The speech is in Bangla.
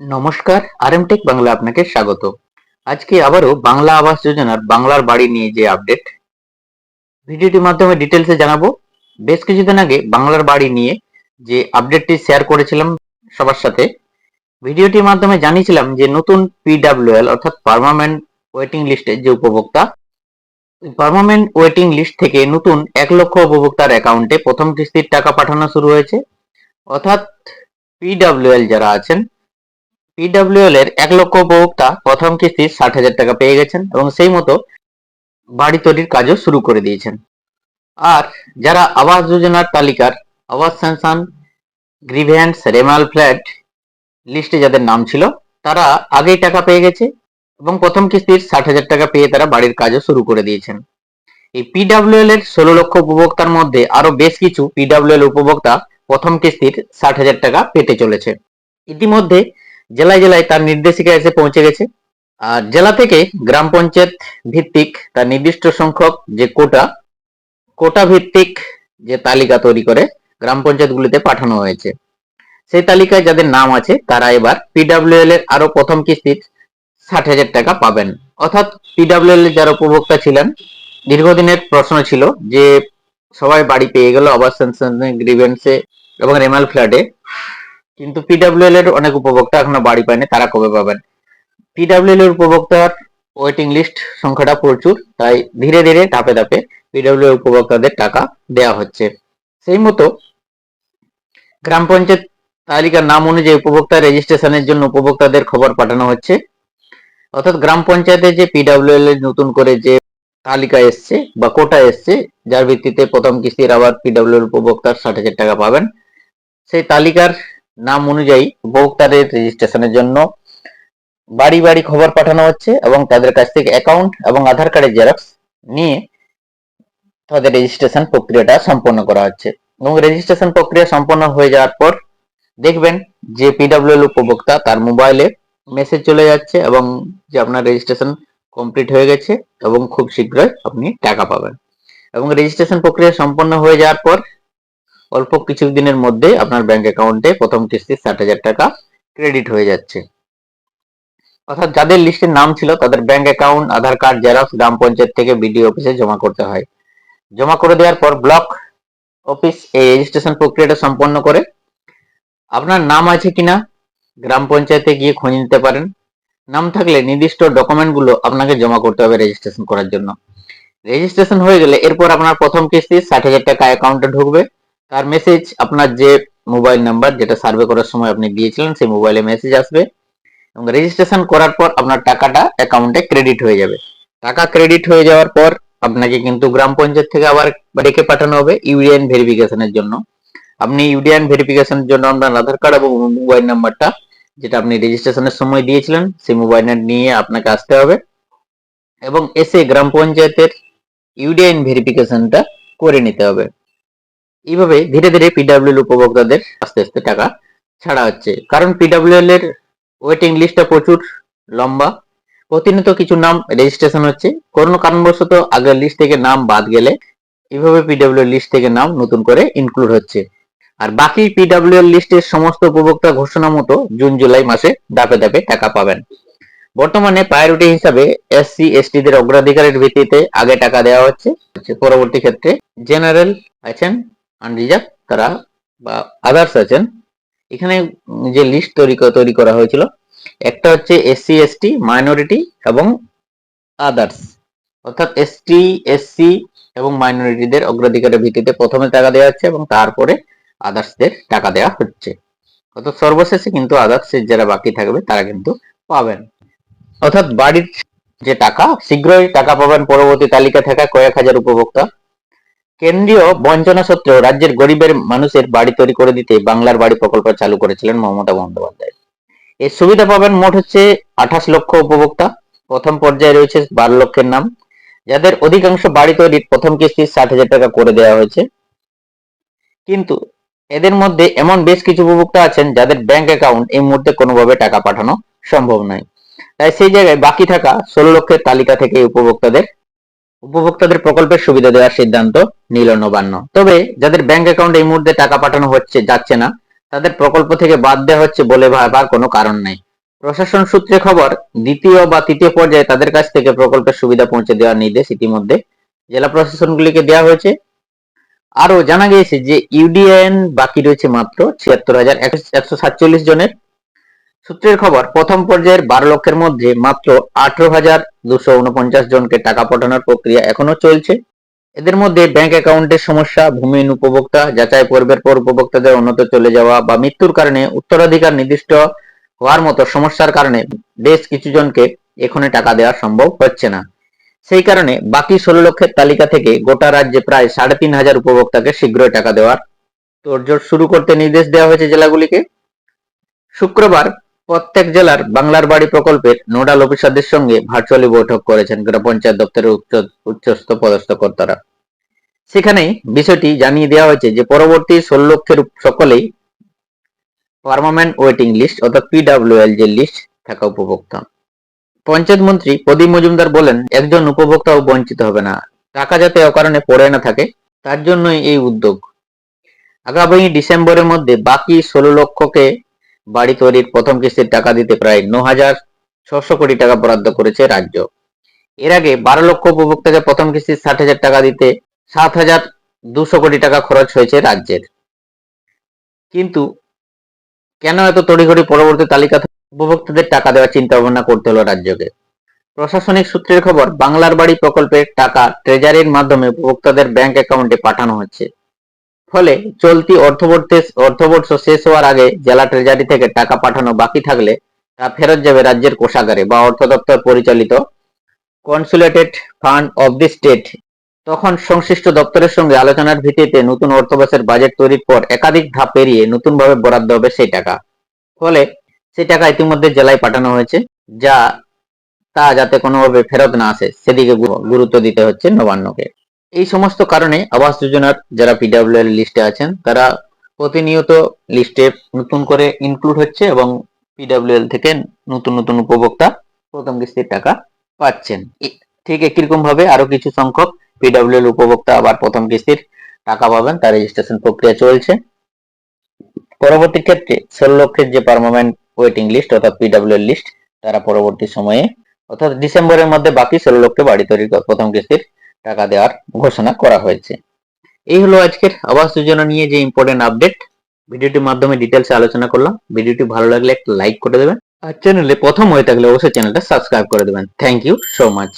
নমস্কার আরএমটেক বাংলা আপনাকে স্বাগত। আজকে আবারও বাংলা আবাস যোজনার বাংলার বাড়ি নিয়ে যে আপডেট, ভিডিওটির মাধ্যমে ডিটেলসে জানাব। বেশ কিছুদিন আগে বাংলার বাড়ি নিয়ে যে আপডেটটি শেয়ার করেছিলাম সবার সাথে, ভিডিওটির মাধ্যমে জানিয়েছিলাম যে নতুন পিডাব্লিউএল অর্থাৎ পার্মানেন্ট ওয়েটিং লিস্টের যে উপভোক্তা পার্মানেন্ট ওয়েটিং লিস্ট থেকে নতুন এক লক্ষ উপভোক্তার অ্যাকাউন্টে প্রথম কিস্তির টাকা পাঠানো শুরু হয়েছে। অর্থাৎ পিডাব্লিউএল যারা আছেন পিডাব্লিউএল এর এক লক্ষ উপভোক্তা প্রথম কিস্তির ষাট হাজার টাকা পেয়ে গেছেন এবং সেই মতো বাড়ি তৈরির কাজও শুরু করে দিয়েছেন। আর যারা আবাস যোজনার তালিকার আবাস স্যাংশন গ্রিভেন্স, রেমাল ফ্ল্যাট লিস্টে যাদের নাম ছিল, তারা আগেই টাকা পেয়ে গেছে এবং প্রথম কিস্তির ষাট হাজার টাকা পেয়ে তারা বাড়ির কাজও শুরু করে দিয়েছেন। এই পিডাব্লিউএল এর ষোলো লক্ষ উপভোক্তার মধ্যে আরও বেশ কিছু পিডাব্লিউএল উপভোক্তা প্রথম কিস্তির ষাট হাজার টাকা পেতে চলেছে। ইতিমধ্যে জেলায় জেলায় তার নির্দেশিকা এসে পৌঁছে গেছে। আর জেলা থেকে গ্রাম পঞ্চায়েত ভিত্তিক তার নির্দিষ্ট সংখ্যক যে কোটা কোটা ভিত্তিক যে তালিকা তৈরি করে গ্রাম পঞ্চায়েতগুলিতে পাঠানো হয়েছে। সেই তালিকায় যাদের নাম আছে, তারা এবার পিডাব্লিউএল এর আরও প্রথম কিস্তির ষাট হাজার টাকা পাবেন। অর্থাৎ পিডাব্লিউএল এর যারা উপভোক্তা ছিলেন, দীর্ঘদিনের প্রশ্ন ছিল যে সবাই বাড়ি পেয়ে গেল আবাস গ্রিভেন্সে এবং রেমাল ফ্ল্যাটে। কিন্তু পিডাব্লিউএল এর অনেক উপভোক্তা এখনও বাড়ি পায়নি, তারা কবে পাবেন? পিডাব্লিউএল এর উপভোক্তার ওয়েটিং লিস্ট সংখ্যাটা প্রচুর, তাই ধীরে ধীরে ধাপে ধাপে পিডাব্লিউ উপভোক্তাদের টাকা দেওয়া হচ্ছে। সেই মতো গ্রাম পঞ্চায়েত তালিকার নাম অনুযায়ী উপভোক্তা রেজিস্ট্রেশনের জন্য উপভোক্তাদের খবর পাঠানো হচ্ছে। অর্থাৎ গ্রাম পঞ্চায়েতে যে পিডাব্লিউএল এর নতুন করে যে তালিকা এসছে বা কোটা এসছে, যার ভিত্তিতে প্রথম কিস্তির আবার পিডাব্লিউএল উপভোক্তার ষাট হাজার টাকা পাবেন। সেই তালিকার নাম অনুযায়ী উপভোক্তাদের রেজিস্ট্রেশনের জন্য বাড়ি বাড়ি খবর পাঠানো হচ্ছে এবং তাদের কাছ থেকে অ্যাকাউন্ট এবং আধার কার্ডের জেরক্স নিয়ে তাদের রেজিস্ট্রেশন প্রক্রিয়াটা সম্পন্ন করা হচ্ছে। এবং রেজিস্ট্রেশন প্রক্রিয়া সম্পন্ন হয়ে যাওয়ার পর দেখবেন যে পিডাব্লিউএল উপভোক্তা তার মোবাইলে মেসেজ চলে যাচ্ছে এবং যে আপনার রেজিস্ট্রেশন কমপ্লিট হয়ে গেছে এবং খুব শীঘ্রই আপনি টাকা পাবেন। এবং রেজিস্ট্রেশন প্রক্রিয়া সম্পন্ন হয়ে যাওয়ার পর অল্প কিছু দিনের মধ্যে আপনার ব্যাংক অ্যাকাউন্টে প্রথম কিস্তি ষাট হাজার টাকা ক্রেডিট হয়ে যাচ্ছে। অর্থাৎ যাদের লিস্টের নাম ছিল, তাদের bank account Aadhaar card xerox গ্রাম পঞ্চায়েত থেকে বিডিও অফিসে জমা করতে হয়। জমা করে দেওয়ার পর ব্লক অফিস এই রেজিস্ট্রেশন প্রক্রিয়াটা সম্পন্ন করে। আপনার নাম আছে কিনা, গ্রাম পঞ্চায়েতে গিয়ে খোঁজ নিতে পারেন। নাম থাকলে নির্দিষ্ট ডকুমেন্টগুলো আপনাকে জমা করতে হবে রেজিস্ট্রেশন করার জন্য। রেজিস্ট্রেশন হয়ে গেলে এরপর আপনার প্রথম কিস্তি ষাট হাজার টাকা অ্যাকাউন্টে ঢুকবে। তার মেসেজ আপনার যে মোবাইল নাম্বার যেটা সার্ভে করার সময় আপনি দিয়েছিলেন সেই মোবাইলে মেসেজ আসবে। এবং রেজিস্ট্রেশন করার পর আপনার টাকাটা অ্যাকাউন্টে ক্রেডিট হয়ে যাবে। টাকা ক্রেডিট হয়ে যাওয়ার পর আপনাকে কিন্তু গ্রাম পঞ্চায়েত থেকে আবার ডেকে পাঠানো হবে ইউডিএন ভেরিফিকেশনের জন্য। আপনি ইউডিএন ভেরিফিকেশনের জন্য আপনার আধার কার্ড এবং মোবাইল নাম্বারটা যেটা আপনি রেজিস্ট্রেশনের সময় দিয়েছিলেন, সেই মোবাইল নিয়ে আপনাকে আসতে হবে। এবং এসে গ্রাম পঞ্চায়েতের ইউডিএন ভেরিফিকেশনটা করে নিতে হবে। এইভাবে ধীরে ধীরে পিডাব্লিউএল উপভোক্তাদের আস্তে আস্তে টাকা ছাড়া হচ্ছে। কারণ পিডাব্লিউএল এর ওয়েটিং লিস্টটা প্রচুর লম্বা। প্রতিনিয়ত কিছু নাম রেজিস্ট্রেশন হচ্ছে। কোনো কারণবশত আগের লিস্ট থেকে নাম বাদ গেলে এইভাবে পিডাব্লিউ লিস্ট থেকে নাম নতুন করে ইনক্লুড হচ্ছে। আর বাকি পিডাব্লিউএল লিস্টের সমস্ত উপভোক্তা ঘোষণা মতো জুন, জুলাই মাসে ধাপে ধাপে টাকা পাবেন। বর্তমানে প্রায়োরিটি হিসাবে এসসি এসটি দের অগ্রাধিকারের ভিত্তিতে আগে টাকা দেওয়া হচ্ছে। পরবর্তী ক্ষেত্রে জেনারেল আছেন আনরিজার্ভ তারা বা আদার্স আছেন। এখানে যে লিস্ট তৈরি তৈরি করা হয়েছিল, একটা হচ্ছে এসসি এসটি মাইনরিটি এবং আদার্স অর্থাৎ এসটি এসসি এবং মাইনরিটিদের অগ্রাধিকারের ভিত্তিতে প্রথমে টাকা দেওয়া হচ্ছে এবং তারপরে আদার্সদের টাকা দেওয়া হচ্ছে। অর্থাৎ সর্বশেষে কিন্তু আদার্সের যারা বাকি থাকবে, তারা কিন্তু পাবেন। অর্থাৎ বাড়ির যে টাকা, শীঘ্রই টাকা পাবেন, পরবর্তী তালিকা থাকা কয়েক হাজার উপভোক্তা। কেন্দ্রীয় বঞ্চনা সত্ত্বেও রাজ্যের গরিবের মানুষের বাড়ি তৈরি করে দিতে বাংলার বাড়ি প্রকল্প চালু করেছিলেন মমতা বন্দ্যোপাধ্যায়। এর সুবিধা পাবেন মোট হচ্ছে আঠাশ লক্ষ উপভোক্তা। প্রথম পর্যায়ে রয়েছে বারো লক্ষের নাম। যাদের অধিকাংশ বাড়ি তৈরির প্রথম কিস্তি ষাট হাজার টাকা করে দেওয়া হয়েছে। কিন্তু এদের মধ্যে এমন বেশ কিছু উপভোক্তা আছেন যাদের ব্যাংক অ্যাকাউন্ট এই মুহূর্তে কোনোভাবে টাকা পাঠানো সম্ভব নয়। তাই সেই জায়গায় বাকি থাকা ষোলো লক্ষের তালিকা থেকে উপভোক্তাদের উপভোক্তাদের প্রকল্পের সুবিধা দেওয়ার সিদ্ধান্ত নিল নবান্ন। তবে যাদের ব্যাংক অ্যাকাউন্টে এই মুহূর্তে টাকা পাঠানো হচ্ছে, যাচ্ছে না, তাদের প্রকল্প থেকে বাদ দেওয়া হচ্ছে বলে ভাবার কোনো কারণ নাই। প্রশাসন সূত্রে খবর, দ্বিতীয় বা তৃতীয় পর্যায়ে তাদের কাছ থেকে প্রকল্পের সুবিধা পৌঁছে দেওয়ার নির্দেশ ইতিমধ্যে জেলা প্রশাসনগুলিকে দেওয়া হয়েছে। আরও জানা গিয়েছে যে ইউডিএন বাকি রয়েছে মাত্র ছিয়াত্তর হাজার একশো সাতচল্লিশ জনের। সূত্রের খবর, প্রথম পর্যায়ের বারো লক্ষের মধ্যে মাত্র আঠারো হাজার দুশো উনপঞ্চাশ জনকে টাকা পাঠানোর প্রক্রিয়া এখনও চলছে। এদের মধ্যে ব্যাংক অ্যাকাউন্টের সমস্যা, ভূমিহীন উপভোক্তা, যাচাই পর্বের পর উপভোক্তাদের অন্যত্র চলে যাওয়া বা মৃত্যুর কারণে উত্তরাধিকার নির্দিষ্ট হওয়ার মতো সমস্যার কারণে বেশ কিছু জনকে এখনই টাকা দেওয়া সম্ভব হচ্ছে না। সেই কারণে বাকি ষোলো লক্ষের তালিকা থেকে গোটা রাজ্যে প্রায় সাড়ে তিন হাজার উপভোক্তাকে শীঘ্রই টাকা দেওয়ার তোড়জোড় শুরু করতে নির্দেশ দেওয়া হয়েছে জেলাগুলিকে। শুক্রবার প্রত্যেক জেলার বাংলার বাড়ি প্রকল্পের নোডাল অফিসারদের সঙ্গে ভার্চুয়ালি বৈঠক করেছেন গ্রাম পঞ্চায়েত দপ্তরের উচ্চ, উচ্চস্থ পদস্থ কর্তারা। সেখানেই বিষয়টি জানিয়ে দেওয়া হয়েছে যে পরবর্তী ষোলো লক্ষের সকলেই পার্মানেন্ট ওয়েটিং লিস্ট অর্থাৎ পিডাব্লিউএল যে লিস্ট থাকা উপভোক্তা। পঞ্চায়েত মন্ত্রী প্রদীপ মজুমদার বলেন, একজন উপভোক্তাও বঞ্চিত হবে না। টাকা যাতে অকারণে পড়ে না থাকে, তার জন্যই এই উদ্যোগ। আগামী ডিসেম্বরের মধ্যে বাকি ষোলো লক্ষকে বাড়ি তৈরির প্রথম কিস্তির টাকা দিতে প্রায় ন হাজার ছশো কোটি টাকা বরাদ্দ করেছে রাজ্য। এর আগে বারো লক্ষ উপভোক্তাকে প্রথম কিস্তির ষাট হাজার টাকা দিতে সাত হাজার দুশো কোটি টাকা খরচ হয়েছে রাজ্যের। কিন্তু কেন এত তড়িঘড়ি পরবর্তী তালিকা উপভোক্তাদের টাকা দেওয়ার চিন্তা ভাবনা করতে হলো রাজ্যকে? প্রশাসনিক সূত্রের খবর, বাংলার বাড়ি প্রকল্পের টাকা ট্রেজারির মাধ্যমে উপভোক্তাদের ব্যাংক অ্যাকাউন্টে পাঠানো হচ্ছে। ফলে চলতি অর্থবর্ষে অর্থবর্ষ শেষ হওয়ার আগে জেলা ট্রেজারি থেকে টাকা পাঠানো বাকি থাকলে তা ফেরত যাবে রাজ্যের কোষাগারে বা অর্থ দপ্তর পরিচালিত consolidated fund of the state. তখন সংশ্লিষ্ট দপ্তরের সঙ্গে আলোচনার ভিত্তিতে নতুন অর্থবর্ষের বাজেট তৈরির পর একাধিক ধাপ পেরিয়ে নতুনভাবে বরাদ্দ হবে সেই টাকা। ফলে সেই টাকা ইতিমধ্যে জেলায় পাঠানো হয়েছে, যা তা যাতে কোনোভাবে ফেরত না আসে, সেদিকে গুরুত্ব দিতে হচ্ছে নবান্নকে। এই সমস্ত কারণে আবাস যোজনার যারা পিডাব্লিউএল লিস্টে আছেন, তারা প্রতিনিয়ত লিস্টে নতুন করে ইনক্লুড হচ্ছে এবং পিডাব্লিউএল থেকে নতুন নতুন উপভোক্তা প্রথম কিস্তির টাকা পাচ্ছেন। ঠিক একই ভাবে আরও কিছু সংখ্যক পিডাব্লিউএল উপভোক্তা আবার প্রথম কিস্তির টাকা পাবেন, তার রেজিস্ট্রেশন প্রক্রিয়া চলছে। পরবর্তী ক্ষেত্রে ষোলো লক্ষের যে পার্মানেন্ট ওয়েটিং লিস্ট অর্থাৎ পিডাব্লিউএল লিস্ট তারা পরবর্তী সময়ে, অর্থাৎ ডিসেম্বরের মধ্যে বাকি ষোলো লক্ষে বাড়ি তৈরির প্রথম কিস্তির টাকা দেওয়ার ঘোষণা করা হয়েছে। এই হলো আজকের আবাস যোজনা নিয়ে যে ইম্পর্টেন্ট আপডেট ভিডিওটির মাধ্যমে ডিটেলসে আলোচনা করলাম। ভিডিওটি ভালো লাগলে একটা লাইক করে দেবেন। আর চ্যানেলে প্রথম হয়ে থাকলে অবশ্যই চ্যানেলটা সাবস্ক্রাইব করে দেবেন। Thank you so much